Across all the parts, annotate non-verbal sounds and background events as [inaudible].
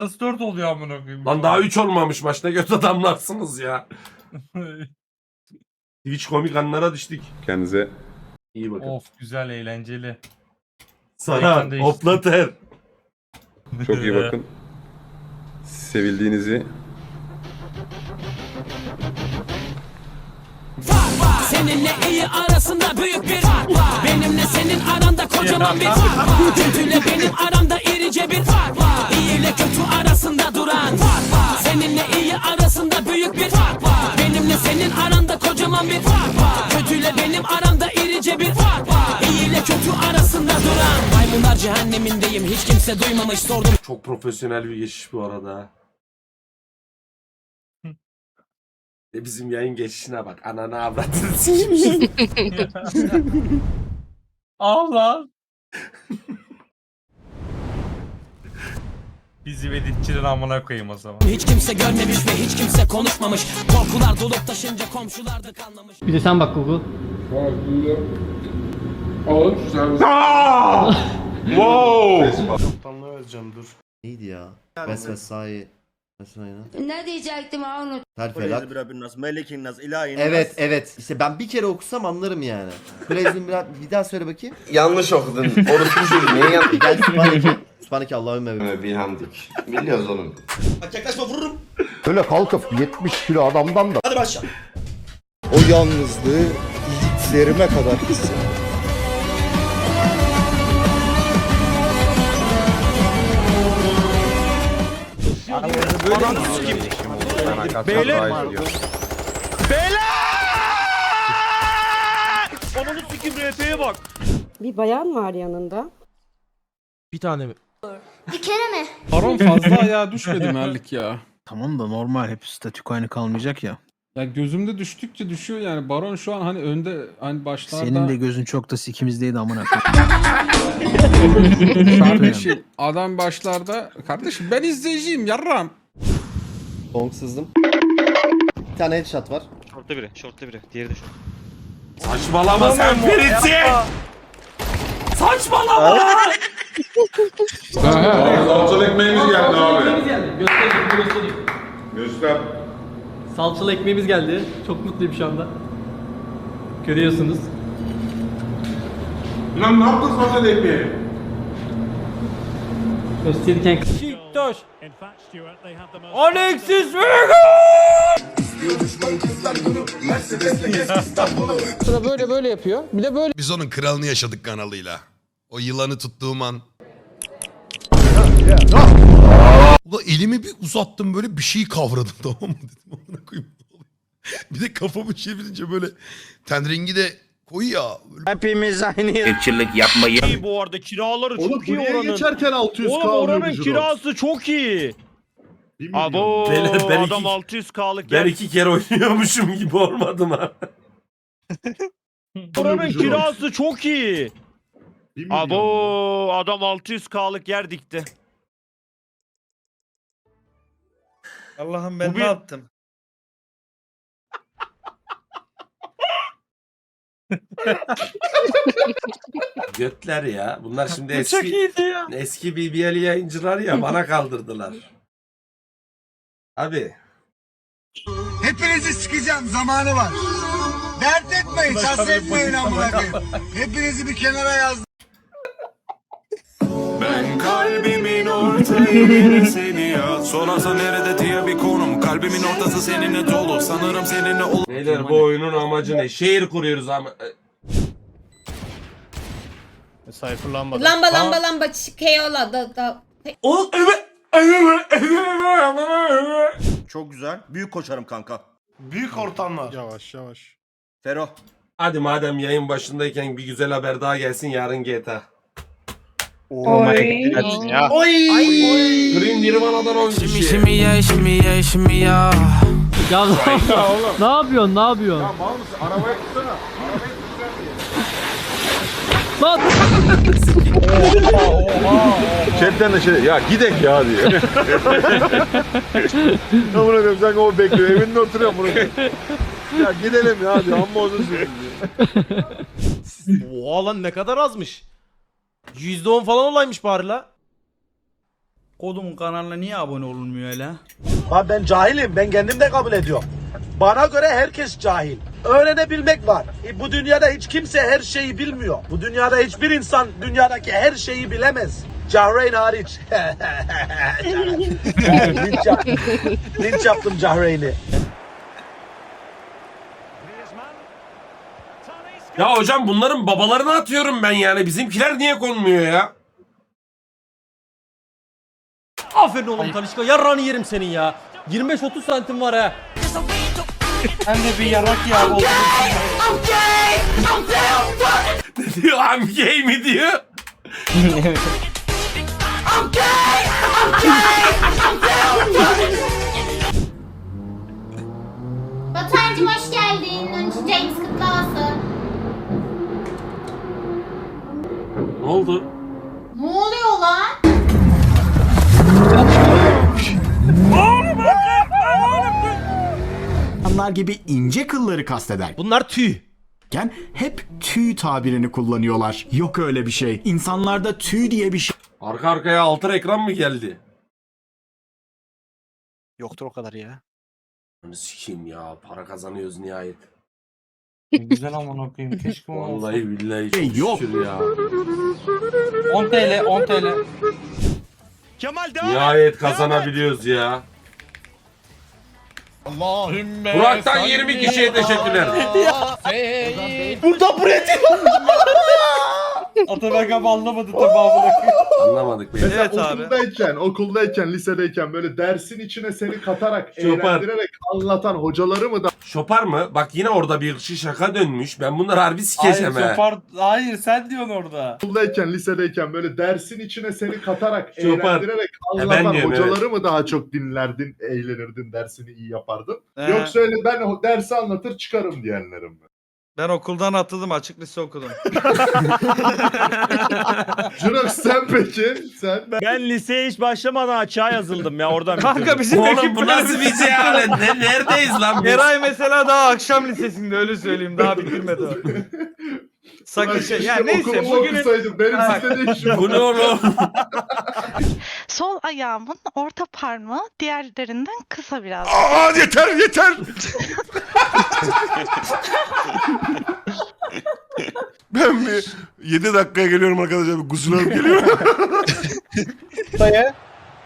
Nasıl 4 oluyor amına koyayım? Lan daha 3 olmamış maç ne kötü adamlarsınız ya. [laughs] Twitch komik anlara düştük. Kendinize İyi bakın. of güzel eğlenceli. Sana değişti. hoplater. [laughs] çok iyi bakın. Sevildiğinizi Seninle iyi arasında büyük bir fark var. Benimle senin aranda kocaman bir fark var. Kötüyle benim aramda irice bir fark var. İyi ile kötü arasında duran fark var. Seninle iyi arasında büyük bir fark var. Benimle senin aranda kocaman bir fark var. Kötüyle benim aramda irice bir fark var. İyi ile kötü arasında duran. Maymunlar cehennemindeyim hiç kimse duymamış sordum. Çok profesyonel bir geçiş bu arada. Ve bizim yayın geçişine bak. Ananı avradını sikmişiz. [laughs] Al lan. [laughs] Bizi veditçinin amına koyayım o zaman. Hiç kimse görmemiş ve hiç kimse konuşmamış. Korkular dolup taşınca komşular da kanlamış. Bir de sen bak Google. Neydi ya? Ves Vesai'na. Ne diyecektim ha unut. Terfelak. biraz melekin nas ilahin Evet evet. İşte ben bir kere okusam anlarım yani. Prezin bir, bir daha söyle bakayım. Yanlış okudun. Orası çocuğu. Niye yanlış? Gel Sübhaneke. Sübhaneke Allahümme. Bilhamdik. Biliyoruz oğlum. Bak yaklaşma vururum. Öyle kalkıp 70 kilo adamdan da Hadi başla. o yalnızlığı iliklerime kadar hissettim. Beyler. Bir bayan var yanında. Bir tane mi? Bir kere mi? Baron fazla ayağa düşmedi Merlik [laughs] ya. Tamam da normal hep statük aynı kalmayacak ya. Ya gözümde düştükçe düşüyor yani. Baron şu an hani önde hani başlarda... Senin de gözün çok da sikimizdeydi amına [laughs] Kardeşim adam başlarda... Kardeşim ben izleyiciyim yarram. Long sızdım. Bir tane headshot var. Şortta biri, şortta biri. Diğeri de şort. Saçmalama sen Ferit'i. Saçmalama. Salçalı ekmeğimiz geldi abi. Göster. Salçalı ekmeğimiz geldi. Çok mutluyum şu anda. Görüyorsunuz. Lan ne yaptın salçalı ekmeği? Gösterirken Beşiktaş. Alexis Sıra böyle böyle yapıyor. Bir de böyle Biz onun kralını yaşadık kanalıyla. O yılanı tuttuğum an. Ulan elimi bir uzattım böyle bir şey kavradım [laughs] tamam mı dedim. Amına koyayım? Bir de kafamı çevirince böyle ten rengi de koyu ya. Böyle Hepimiz aynı yer. Irkçılık yapmayı. Bu arada kiraları Oğlum çok iyi buraya oranın. geçerken 600 Oğlum oranın kirası çok iyi. Abo Beyler, ben adam iki- 600k'lık Ben yer. iki kere oynuyormuşum gibi olmadım ha. [laughs] Oranın kirası çok iyi. Abo adam 600k'lık yer dikti. Allah'ım ben ne yaptım? Götler ya. Bunlar şimdi Bu çok eski iyiydi ya. eski BBL yayıncılar ya bana kaldırdılar. Abi Hepinizi sikeceğim zamanı var. Dert etmeyin, tas etmeyin amına koyayım. [laughs] Hepinizi bir kenara yazdım. Ben kalbimin orta yerine [laughs] seni yaz. Sorarsa nerede diye bir konum. Kalbimin ortası seninle dolu. Sanırım seninle ol. beyler bu oyunun amacı ne? Şehir kuruyoruz ama. Lamba lamba lamba keola da da. Çok güzel. Büyük koşarım kanka. Büyük ortamlar. Yavaş yavaş. Fero. Hadi madem yayın başındayken bir güzel haber daha gelsin yarın GTA. Oy. Ya. Green Nirvana'dan 10 kişi. ya şimdi ya şimdi ya. Ya ne yapıyorsun? Ne yapıyorsun? Arabaya tutsana. Lan Chatten de şey ya gidek ya diyor. [laughs] Amına koyayım sen o bekliyor evinde oturuyor bunu. Ya gidelim ya diyor amma uzun sürdü diyor. Oha lan ne kadar azmış. %10 falan olaymış bari la. Kodumun kanalına niye abone olunmuyor öyle? Abi ben cahilim. Ben kendim de kabul ediyorum. Bana göre herkes cahil. Öğrenebilmek var. E, bu dünyada hiç kimse her şeyi bilmiyor. Bu dünyada hiçbir insan dünyadaki her şeyi bilemez. Cahreyn hariç. [laughs] [laughs] linç, yap- linç yaptım Cahreyn'i. Ya hocam bunların babalarını atıyorum ben yani. Bizimkiler niye konmuyor ya? Aferin oğlum Talişka. Yarrağını yerim senin ya. 25-30 santim var ha. Sen de bir yarak ya. oldu. Ne diyor? I'm gay mi diyor? Batuhan'cım hoş geldin. 13. James kutlu olsun. Ne oldu? Ne oluyor lan? İnsanlar gibi ince kılları kasteder. Bunlar tüy. Yani hep tüy tabirini kullanıyorlar. Yok öyle bir şey. İnsanlarda tüy diye bir şey Arka arkaya altır ekran mı geldi? Yoktur o kadar ya. Onu sikeyim ya. Para kazanıyoruz nihayet. Ne Güzel amına koyayım. Keşke onu olsa. Vallahi billahi çok yok. şükür ya. 10 TL 10 TL. Kemal devam et. Nihayet kazanabiliyoruz ya. Allahümme Burak'tan 20 kişiye teşekkürler. Burada buraya Ataberk abi anlamadı koyayım. [laughs] Anlamadık beni. Evet okuldayken, okuldayken, lisedeyken böyle dersin içine seni katarak, Şopar. eğlendirerek anlatan hocaları mı da Şopar mı? Bak yine orada bir kişi şaka dönmüş. Ben bunları harbi Hayır, sikeceğim he. sopar... Hayır sen diyorsun orada. okuldayken, lisedeyken böyle dersin içine seni katarak, Şopar. eğlendirerek ben anlatan diyorum, hocaları mı daha çok dinlerdin, eğlenirdin, dersini iyi yapardın? Yoksa öyle ben o dersi anlatır çıkarım diyenlerim mi? Ben okuldan atıldım açık lise okudum. [laughs] Jurox sen peki? Sen? Ben liseye hiç başlamadan açığa yazıldım ya oradan Kanka bizim Oğlum bu nasıl bir cehalet? Ne, neredeyiz lan biz? Eray mesela daha akşam lisesinde öyle söyleyeyim daha bitirmedi o. Sakın şey ya neyse okusaydım benim istediğim işim Bu ne oğlum? [laughs] Sol ayağımın orta parmağı diğerlerinden kısa biraz. Aa yeter yeter. ben bir 7 dakikaya geliyorum arkadaşlar. Bir Gusül alıp geliyorum.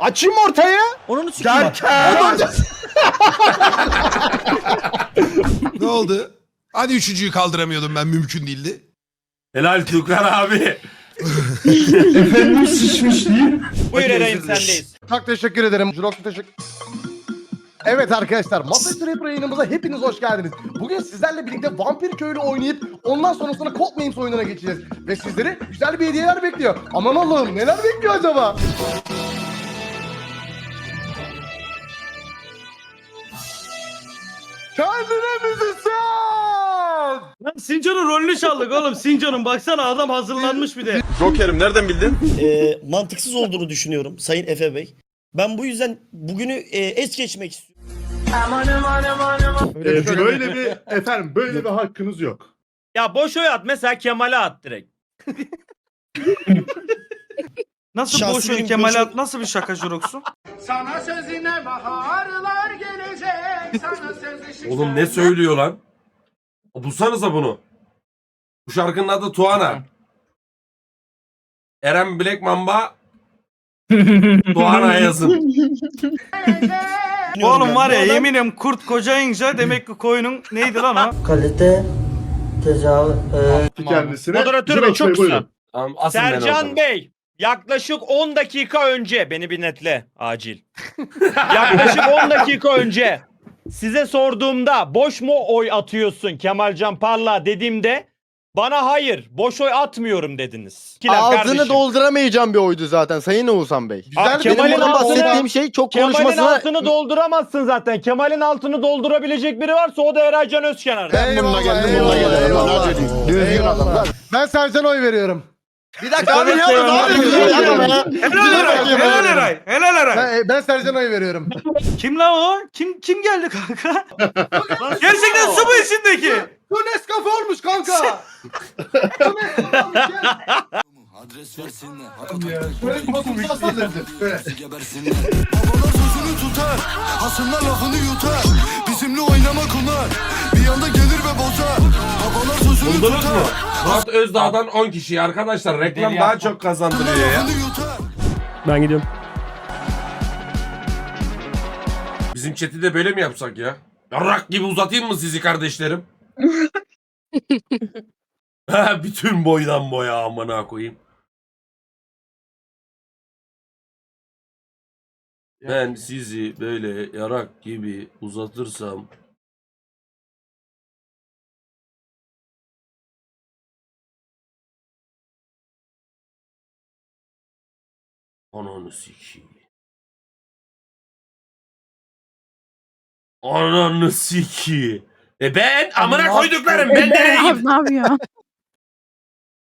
Açayım ortaya. Onun sikeyim bak. ne oldu? Hadi üçüncüyü kaldıramıyordum ben mümkün değildi. Helal Tukan abi. [laughs] Buyur Eray'ım sendeyiz. Çok teşekkür ederim. Jurox teşekkür Evet arkadaşlar, Masa Trapper yayınımıza hepiniz hoş geldiniz. Bugün sizlerle birlikte Vampir Köylü oynayıp ondan sonrasında Codenames oyununa geçeceğiz. Ve sizleri güzel bir hediyeler bekliyor. Aman Allah'ım neler bekliyor acaba? Lan Sincan'ın rolünü çaldık oğlum. Sincan'ın baksana adam hazırlanmış bir de. Joker'im nereden bildin? Ee, mantıksız olduğunu düşünüyorum Sayın Efe Bey. Ben bu yüzden bugünü e, es geçmek istiyorum. Ee, böyle bir, efendim böyle bir hakkınız yok. Ya boş oy at mesela Kemal'e at direkt. Nasıl Şahsi boş oyun benim Kemal boş- At nasıl bir şaka Jurox'un? Sana sözüne baharlar gelecek. Sana sözleşik Oğlum ne söylüyor lan? Bulsanıza bunu. Bu şarkının adı Tuana. Eren Black Mamba [laughs] Tuana yazın. [laughs] Oğlum var ya yeminim kurt kocayınca demek ki koyunun neydi lan o? [laughs] Kalite tecavüz Kendisine. Moderatör Bey, çok kısa. buyurun. Tamam, asın beni o zaman. Sercan Bey yaklaşık 10 dakika önce beni bir netle acil. yaklaşık 10 dakika önce size sorduğumda boş mu oy atıyorsun Kemalcan Parla dediğimde bana hayır boş oy atmıyorum dediniz. İkiler kardeşim. dolduramayacağım bir oydu zaten Sayın Oğuzhan Bey. Aa, Kemal'in altını, şey çok Kemal'in altını dolduramazsın zaten. Kemal'in altını doldurabilecek biri varsa o da Eraycan Özkenar. Ben bununla geldim bununla geldim. Ben Sercan oy veriyorum. Bir dakika abi ne yapıyorsun? Yapıyorsun? Helal Eray, helal Eray, helal Eray. Ben, ben Sercan oy veriyorum. [laughs] Kim lan o? Kim kim geldi kanka? [laughs] Gerçekten su mu içindeki? Bu Nescafe olmuş kanka. [laughs] Bu Nescafe olmuş, gel. Böyle tutmazsan dedim. Böyle. Babalar sözünü tutar, hasımlar lafını yutar. Bizimle oynamak onlar, bir anda gelir ve bozar. Babalar sözünü Buldunuz mu? Murat Özdağ'dan 10 kişi arkadaşlar reklam daha çok kazandırıyor ya. yutar. Ben gidiyorum. Bizim chat'i de böyle mi yapsak ya? Yarrak gibi uzatayım mı sizi kardeşlerim? [laughs] [laughs] Ha, Bütün boydan boya amına koyayım. Ben sizi böyle yarak gibi uzatırsam Ananı sikeyim. Ananı sikeyim. E ben amına koyduklarım ben [laughs] nereyim? ne yapıyor?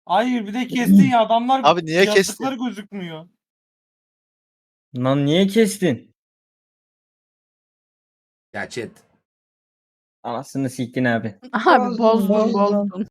Hayır bir de kestin ya adamlar Abi niye kestin? yazdıkları gözükmüyor. Lan niye kestin? Ya chat. Anasını siktin abi. Abi bozdun bozdun.